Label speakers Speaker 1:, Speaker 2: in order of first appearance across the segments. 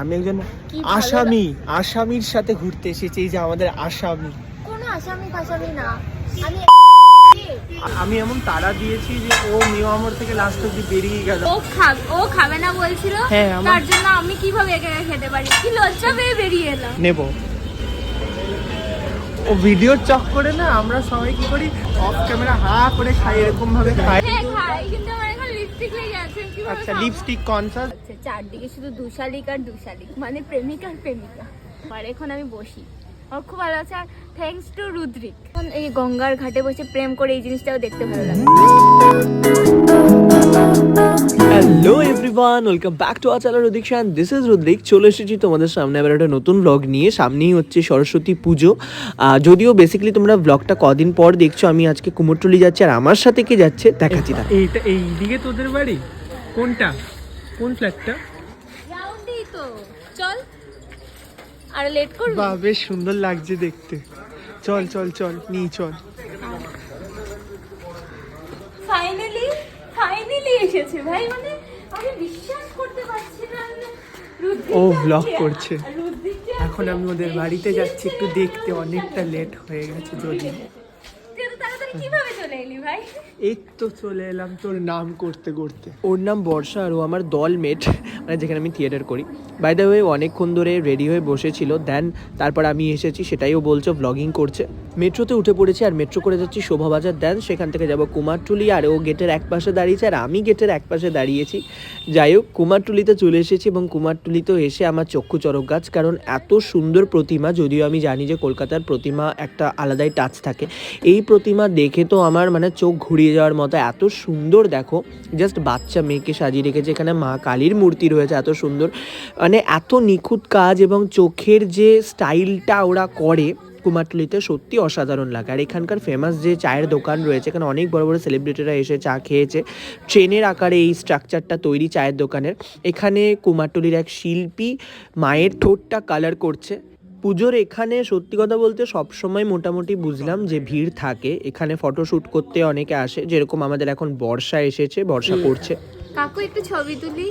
Speaker 1: আমি একজন আসামি আসামির সাথে ঘুরতে এসেছি এই যে আমাদের আসামি।
Speaker 2: কোনো আসামি ফাসামি না। আমি
Speaker 1: আমি এমন তাড়া দিয়েছি যে ও মিও আমর থেকে লাস্ট অব্দি বেরিয়ে গেল।
Speaker 2: ও খাবে ও খাবে না বলছিল?
Speaker 1: হ্যাঁ,
Speaker 2: তার জন্য আমি কীভাবে একা একা খেতে পারি? কি লজ্জা পেয়ে বেরিয়ে এলাম।
Speaker 1: নেব। ও ভিডিওর চক করে না আমরা সবাই কি করি? অফ ক্যামেরা হা করে খাই এরকম ভাবে খাই
Speaker 2: কিন্তু আমার এখন লিপস্টিক লেগে আছে কীভাবে
Speaker 1: আচ্ছা? লিপস্টিক কনসাস
Speaker 2: আচ্ছা চারদিকে শুধু দুশালিক আর দুশালিক মানে প্রেমিক আর প্রেমিকা। আর এখন আমি বসি। আমার খুব ভালো আছে আর থ্যাঙ্কস টু রুদ্রিক। এখন এই গঙ্গার ঘাটে বসে প্রেম করে এই জিনিসটাও দেখতে ভালো লাগে।
Speaker 3: Hello everyone welcome back to our channel Rudik Shan this is Rudrik চলে এসেছি তোমাদের সামনে। আবার একটা নতুন ব্লগ নিয়ে সামনেই হচ্ছে সরস্বতী পুজো। যদিও বেসিক্যালি তোমরা ব্লগটা কদিন পর দেখছ আমি আজকে কুমোরটুলি যাচ্ছি আর আমার সাথে কে যাচ্ছে? দেখাচ্ছি না
Speaker 1: এইটা এইদিকে তোদের বাড়ি? কোনটা? কোন ফ্ল্যাটটা
Speaker 2: রাউন্ডেই তো। চল। আর লেট করবি?
Speaker 1: বাহ বেশ সুন্দর লাগছে দেখতে। চল চল চল নিয়ে চল।
Speaker 2: ফাইনালি ফাইনালি এসেছে ভাই মানে আমি বিশ্বাস করতে পারছি না
Speaker 1: ও vlog করছে। এখন আমি ওদের বাড়িতে যাচ্ছি একটু দেখতে। অনেকটা লেট হয়ে গেছে যদি।
Speaker 2: কীভাবে চলে এলি ভাই?
Speaker 1: এই তো চলে এলাম তোর নাম করতে করতে।
Speaker 3: ওর নাম বর্ষা আর ও আমার দলমেট মানে যেখানে আমি থিয়েটার করি। বাই দ্য ওয়ে অনেকক্ষণ ধরে রেডি হয়ে বসেছিল দেন তারপর আমি এসেছি সেটাইও বলছো ব্লগিং করছে। মেট্রোতে উঠে পড়েছি আর মেট্রো করে যাচ্ছি শোভাবাজার দেন সেখান থেকে যাব কুমারটুলি, আর ও গেটের এক পাশে দাঁড়িয়েছে, আর আমি গেটের এক পাশে দাঁড়িয়েছি। যাই হোক, কুমারটুলিতে চলে এসেছি এবং কুমারটুলিতেও এসে আমার চক্ষু চরক গাছ, কারণ এত সুন্দর প্রতিমা, যদিও আমি জানি যে কলকাতার প্রতিমা একটা আলাদাই টাচ থাকে। এই প্রতিমা দেখে তো আমার মানে চোখ ঘুরিয়ে যাওয়ার মতো, এত সুন্দর দেখো। জাস্ট বাচ্চা মেয়েকে সাজিয়ে রেখেছে এখানে মা কালীর মূর্তি রয়েছে, এত সুন্দর। মানে এত নিখুঁত কাজ এবং চোখের যে স্টাইলটা ওরা করে, কুমারটুলিতে সত্যি অসাধারণ লাগে। আর এখানকার ফেমাস যে চায়ের দোকান রয়েছে, এখানে অনেক বড় বড় সেলিব্রিটিরা এসে চা খেয়েছে। ট্রেনের আকারে এই স্ট্রাকচারটা তৈরি চায়ের দোকানের। এখানে কুমারটুলির এক শিল্পী মায়ের ঠোঁটটা কালার করছে। পুজোর এখানে সত্যি কথা বলতে সবসময় মোটামুটি বুঝলাম যে ভিড় থাকে। এখানে ফটোশ্যুট করতে অনেকে আসে যেরকম আমাদের এখন বর্ষা এসেছে বর্ষা করছে
Speaker 2: কাকু একটু ছবি তুলি।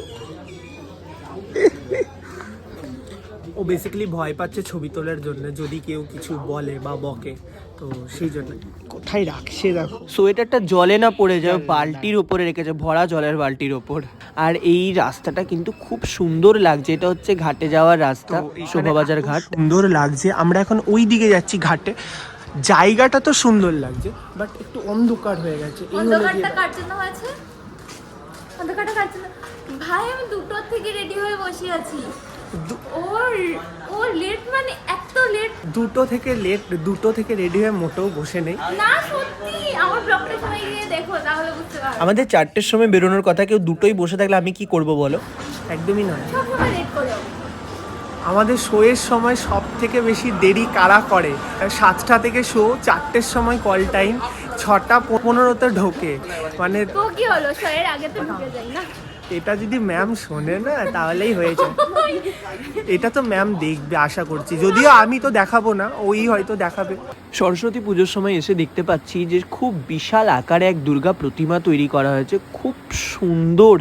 Speaker 1: ও বেসিক্যালি ভয় পাচ্ছে ছবি তোলার জন্য যদি কেউ কিছু বলে বা বকে তো সেই জন্য। কোথায় রাখছে দেখো।
Speaker 3: সোয়েটারটা জলে না পড়ে যায় বালতির ওপরে রেখেছে ভরা জলের বালতির ওপর আর এই রাস্তাটা কিন্তু খুব সুন্দর লাগছে এটা হচ্ছে ঘাটে যাওয়ার রাস্তা শোভাবাজার ঘাট।
Speaker 1: সুন্দর লাগছে আমরা এখন ওই দিকে যাচ্ছি ঘাটে। জায়গাটা তো সুন্দর লাগছে বাট একটু অন্ধকার হয়ে গেছে এই হলো
Speaker 2: জন্য হয়েছে? অন্ধকারটা কার জন্য? ভাই আমি দুটোর থেকে রেডি হয়ে বসে আছি। ওর ও লেট মানে এত লেট
Speaker 1: দুটো থেকে লেট দুটো থেকে রেডি হয়ে মোটেও বসে নেই।
Speaker 2: না সত্যি আমার ব্লগটা সবাই গিয়ে দেখো তাহলে বুঝতে পারবে
Speaker 3: আমাদের চারটের সময় বেরোনোর কথা কেউ দুটোই বসে থাকলে আমি কি করব বলো?
Speaker 1: একদমই নয়।
Speaker 2: সবসময় লেট করো।
Speaker 1: আমাদের শোয়ের সময় সব থেকে বেশি দেরি কারা করে? সাতটা থেকে শো চারটের সময় কল টাইম ছটা পনেরোতে ঢোকে। মানে
Speaker 2: তো কি হলো? শোয়ের আগে তো ঢুকে যাই না?
Speaker 1: এটা যদি ম্যাম শোনে না তাহলেই হয়েছে এটা তো ম্যাম দেখবে আশা করছি। যদিও আমি তো দেখাবো না ওই হয়তো দেখাবে।
Speaker 3: সরস্বতী পুজোর সময় এসে দেখতে পাচ্ছি যে খুব বিশাল আকারে এক দুর্গা প্রতিমা তৈরি করা হয়েছে। খুব সুন্দর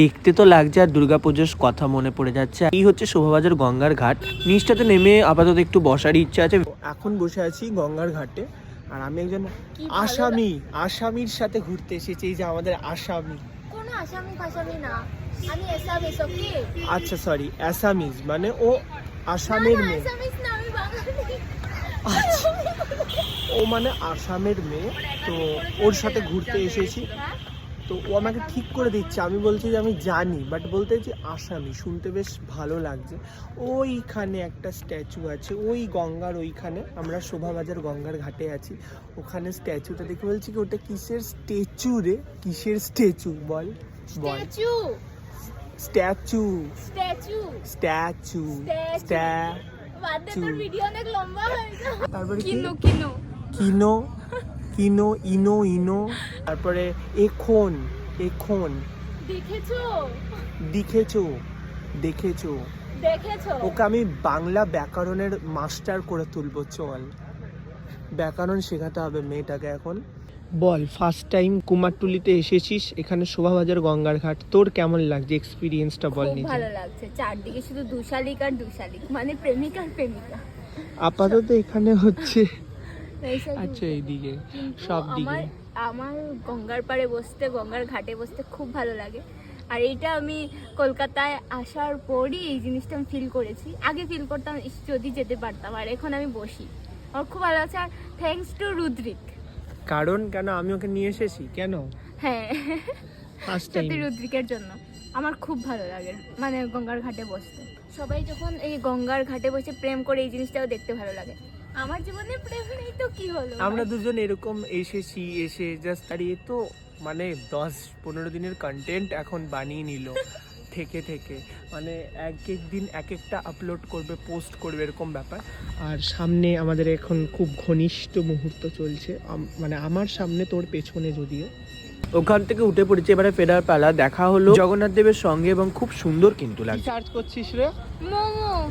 Speaker 3: দেখতে তো লাগছে আর দুর্গা পুজোর কথা মনে পড়ে যাচ্ছে। এই হচ্ছে শোভাবাজার গঙ্গার ঘাট। নিচটাতে নেমে আপাতত একটু বসার ইচ্ছা আছে।
Speaker 1: এখন বসে আছি গঙ্গার ঘাটে আর আমি একজন আসামি আসামির সাথে ঘুরতে এসেছি এই যে আমাদের আসামি।
Speaker 2: কোনো আসামি ফাসামি না। আমি
Speaker 1: আচ্ছা সরি অ্যাসামিজ মানে ও আসামের মেয়ে।
Speaker 2: আসামিস না আমি বাঙালি।
Speaker 1: আচ্ছা। ও মানে আসামের মেয়ে তো ওর সাথে ঘুরতে এসেছি।
Speaker 2: হ্যাঁ?
Speaker 1: তো ও আমাকে ঠিক করে দিচ্ছে। আমি বলছি যে আমি জানি বাট বলতে যে আসামি শুনতে বেশ ভালো লাগছে। ওইখানে একটা স্ট্যাচু আছে ওই গঙ্গার ওইখানে আমরা শোভাবাজার গঙ্গার ঘাটে আছি। ওখানে স্ট্যাচুটা দেখে বলছি কি ওটা কিসের স্ট্যাচু রে? কিসের স্ট্যাচু? বল বল।
Speaker 2: স্ট্যাচু।
Speaker 1: স্ট্যাচু।
Speaker 2: স্ট্যাচু।
Speaker 1: স্ট্যাচু। তারপরে
Speaker 2: কিনো কিনো।
Speaker 1: কিনো? কিনো ইনো ইনো। তারপরে এখন এখন।
Speaker 2: দেখেছ?
Speaker 1: দেখেছ দেখেছ।
Speaker 2: দেখেছ?
Speaker 1: ওকে আমি বাংলা ব্যাকরণের মাস্টার করে তুলবো চল। ব্যাকরণ শেখাতে হবে মেয়েটাকে এখন। বল ফার্স্ট টাইম কুমারটুলিতে এসেছিস এখানে শোভাবাজার গঙ্গার ঘাট তোর কেমন লাগছে এক্সপিরিয়েন্সটা বল
Speaker 2: খুব
Speaker 1: নিজে।
Speaker 2: ভালো লাগছে। চারদিকে শুধু দুশালিক আর দুশালিক মানে প্রেমিক আর প্রেমিকা।
Speaker 1: আপাতত এখানে হচ্ছে আচ্ছা এইদিকে সব দিকে।
Speaker 2: আমার গঙ্গার পাড়ে বসতে গঙ্গার ঘাটে বসতে খুব ভালো লাগে। আর এইটা আমি কলকাতায় আসার পরই এই জিনিসটা আমি ফিল করেছি। আগে ফিল করতাম যদি যেতে পারতাম আর এখন আমি বসি। আমার খুব ভালো লাগছে আর থ্যাঙ্কস টু রুদ্রিক।
Speaker 1: কারণ কেন? আমি ওকে নিয়ে এসেছি কেন?
Speaker 2: হ্যাঁ। সত্যি রুদ্রিকের জন্য। আমার খুব ভালো লাগে মানে গঙ্গার ঘাটে বসতে। সবাই যখন এই গঙ্গার ঘাটে বসে প্রেম করে এই জিনিসটাও দেখতে ভালো লাগে। আমার জীবনে প্রেম নেই তো কি হলো
Speaker 1: আমরা দুজন এরকম এসেছি এসে জাস্ট আর এ তো মানে দশ পনেরো দিনের কন্টেন্ট এখন বানিয়ে নিল থেকে থেকে। মানে এক এক দিন এক একটা আপলোড করবে পোস্ট করবে এরকম ব্যাপার। আর সামনে আমাদের এখন খুব ঘনিষ্ঠ মুহূর্ত চলছে। আম- মানে আমার সামনে তোর পেছনে যদিও।
Speaker 3: ওখান থেকে উঠে পড়েছে এবারে ফেরার পালা দেখা হলো জগন্নাথ দেবের সঙ্গে এবং খুব সুন্দর কিন্তু লাগছে।
Speaker 1: চার্জ করছিস রে?
Speaker 2: মোমো।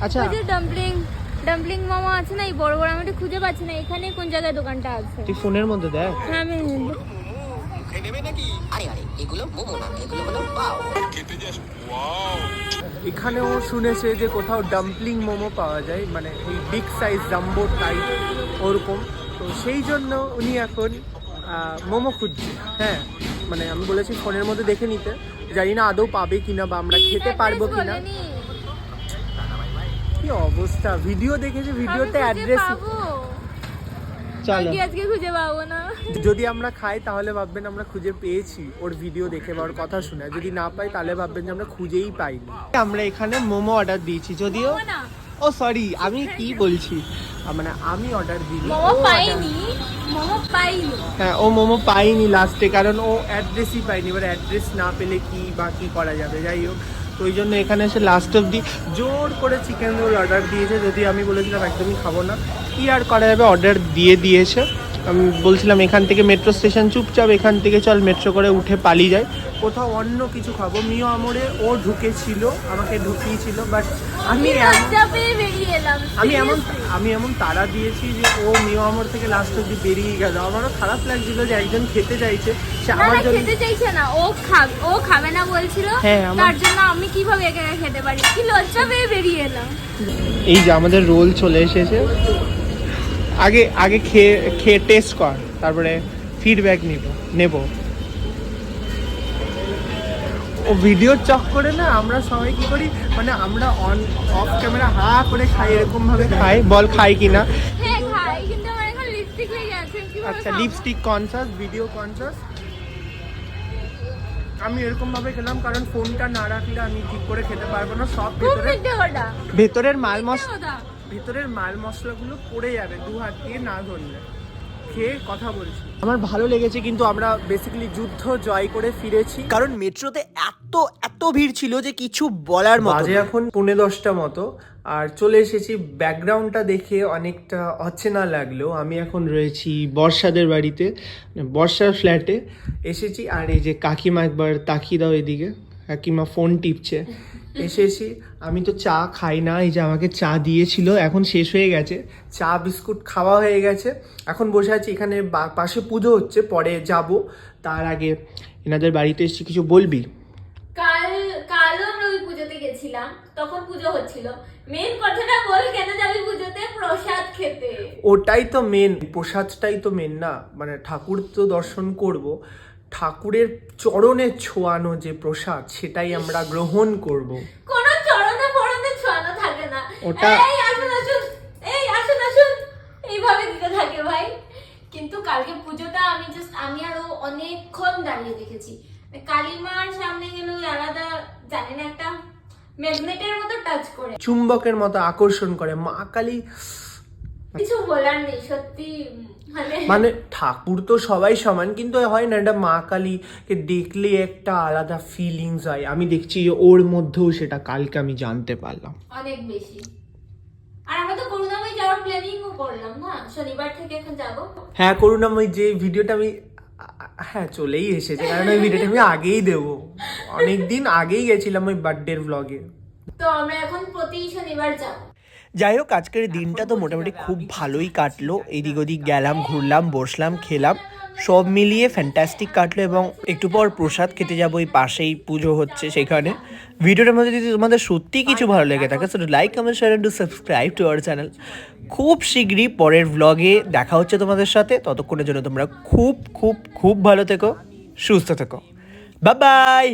Speaker 1: আচ্ছা।
Speaker 2: ডাম্পলিং ডাম্পলিং মোমো আছে না এই বড় বড় আমি খুঁজে পাচ্ছি না এখানে কোন জায়গায় দোকানটা আছে?
Speaker 1: তুই ফোনের মধ্যে দেখ।
Speaker 2: হ্যাঁ আমি
Speaker 4: আরে আরে এগুলো মোমো না এগুলো হলো পাও
Speaker 1: এখানেও শুনেছে যে কোথাও ডাম্পলিং মোমো পাওয়া যায় মানে এই বিগ সাইজ জাম্বো টাইপ ওরকম। তো সেই জন্য উনি এখন মোমো খুঁজছে। হ্যাঁ মানে আমি বলেছি ফোনের মধ্যে দেখে নিতে। জানি না আদৌ পাবে কিনা বা আমরা খেতে পারব কিনা। কি অবস্থা? ভিডিও দেখেছে ভিডিওতে অ্যাড্রেস চলো।
Speaker 2: আজকে খুঁজে পাবো না।
Speaker 1: যদি আমরা খাই তাহলে ভাববেন আমরা খুঁজে পেয়েছি ওর ভিডিও দেখে বা ওর কথা শুনে। যদি না পাই তাহলে ভাববেন যে আমরা খুঁজেই পাইনি। আমরা এখানে মোমো অর্ডার দিয়েছি যদিও ও সরি আমি কি বলছি? মানে আমি অর্ডার দিই
Speaker 2: মোমো পাইনি মোমো পাইনি।
Speaker 1: হ্যাঁ ও মোমো পাইনি লাস্টে কারণ ও অ্যাড্রেসই পাইনি। এবার অ্যাড্রেস না পেলে কি বা কি করা যাবে? যাই হোক ওই জন্য এখানে এসে লাস্ট অব্দি জোর করে চিকেন রোল অর্ডার দিয়েছে। যদি আমি বলেছিলাম, একদমই খাব না। কি আর করা যাবে? অর্ডার দিয়ে দিয়েছে। আমি বলছিলাম এখান থেকে মেট্রো স্টেশন চুপচাপ এখান থেকে চল মেট্রো করে উঠে পালিয়ে যায় কোথাও অন্য কিছু খাব। মিও আমরে ও ঢুকেছিল আমাকে ঢুকিয়েছিল বাট আমি আমি এমন আমি এমন তারা দিয়েছি যে ও মিও আমর থেকে লাস্ট অব্দি বেরিয়ে গেল। আমারও খারাপ লাগছিল যে একজন খেতে চাইছে। সে আমার জন্য
Speaker 2: খেতে চাইছে না। ও খাবে ও খাবে না বলছিল।
Speaker 1: হ্যাঁ,
Speaker 2: তার জন্য আমি কীভাবে একা খেতে পারি? কি লজ্জা পেয়ে বেরিয়ে এলাম।
Speaker 1: এই যে আমাদের রোল চলে এসেছে। আগে আগে খেয়ে খেয়ে টেস্ট কর তারপরে ফিডব্যাক নিব নেব। ও ভিডিওর চক্করে না আমরা সবাই কি করি? মানে আমরা অন অফ ক্যামেরা হা করে খাই এরকম ভাবে খাই। বল খাই কিনা?
Speaker 2: হ্যাঁ খাই কিন্তু আমার এখন লিপস্টিক লেগে আছে কীভাবে
Speaker 1: আচ্ছা লিপস্টিক কনসাস ভিডিও কনসাস আমি এরকম ভাবে খেলাম কারণ ফোনটা না রাখলে আমি ঠিক করে খেতে পারব না সব ভেতরে ভেতরের মাল মশলা। ভিতরের মাল মশলাগুলো পড়ে যাবে দু হাত দিয়ে না ধরলে। খেয়ে কথা বলছি। আমার ভালো লেগেছে কিন্তু আমরা বেসিক্যালি যুদ্ধ জয় করে ফিরেছি।
Speaker 3: কারণ মেট্রোতে এত এত ভিড় ছিল যে কিছু বলার মতো
Speaker 1: বাজে এখন পৌনে দশটা মতো। আর চলে এসেছি ব্যাকগ্রাউন্ডটা দেখে অনেকটা অচেনা লাগল। আমি এখন রয়েছি বর্ষাদের বাড়িতে মানে বর্ষার ফ্ল্যাটে এসেছি আর এই যে কাকিমা একবার তাকিয়ে দাও এদিকে। কাকিমা ফোন টিপছে। এসে এসেছি আমি তো চা খাই না এই যে আমাকে চা দিয়েছিল এখন শেষ হয়ে গেছে। চা বিস্কুট খাওয়া হয়ে গেছে। এখন বসে আছি এখানে পাশে পুজো হচ্ছে পরে যাব। তার আগে এনাদের বাড়িতে এসেছি কিছু বলবি?
Speaker 2: কাল কালও আমরা ওই পুজোতে গেছিলাম তখন পুজো হচ্ছিল। মেন কথাটা বল কেন যাবি পুজোতে? প্রসাদ খেতে।
Speaker 1: ওটাই তো মেন প্রসাদটাই তো মেন না। মানে ঠাকুর তো দর্শন করব। ঠাকুরের চরণে ছোঁয়ানো যে প্রসাদ সেটাই আমরা গ্রহণ করব।
Speaker 2: কোনো চরণে পরনে ছোঁয়ানো থাকে না।
Speaker 1: ওটা-
Speaker 2: এই আসুন আসুন এই আসুন আসুন। এইভাবে দিতে থাকে ভাই। কিন্তু কালকে পুজোটা আমি জাস্ট আমি আরও অনেকক্ষণ দাঁড়িয়ে দেখেছি। কালিমার সামনে গেলে আলাদা জানি না একটা ম্যাগনেটের মতো টাচ করে।
Speaker 1: চুম্বকের মতো আকর্ষণ করে। মা কালী
Speaker 2: কিছু বলার নেই সত্যি মানে
Speaker 1: মানে ঠাকুর তো সবাই সমান কিন্তু হয় না এটা মা কালীকে দেখলে একটা আলাদা ফিলিংস হয়। আমি দেখছি ওর মধ্যেও সেটা কালকে আমি জানতে পারলাম।
Speaker 2: অনেক বেশি। আর আমরা তো করুণাময় যাওয়ার প্ল্যানিংও করলাম না? শনিবার থেকে এখন যাব।
Speaker 1: হ্যাঁ করুণাময় যে ভিডিওটা আমি হ্যাঁ চলেই এসেছে কারণ ওই ভিডিওটা আমি আগেই দেবো। অনেক দিন আগেই গেছিলাম ওই বার্থডের ব্লগে
Speaker 2: তো আমরা এখন প্রতি শনিবার যাব।
Speaker 3: যাই হোক আজকের দিনটা তো মোটামুটি খুব ভালোই কাটলো। এদিক ওদিক গেলাম ঘুরলাম বসলাম খেলাম সব মিলিয়ে ফ্যান্টাস্টিক কাটলো এবং একটু পর প্রসাদ খেতে যাব ওই পাশেই পুজো হচ্ছে সেখানে। ভিডিওটার মধ্যে যদি তোমাদের সত্যি কিছু ভালো লেগে থাকে সেটা like comment share to subscribe to our channel খুব শীঘ্রই পরের ভ্লগে দেখা হচ্ছে তোমাদের সাথে। ততক্ষণের জন্য তোমরা খুব খুব খুব ভালো থেকো সুস্থ থেকো। বাই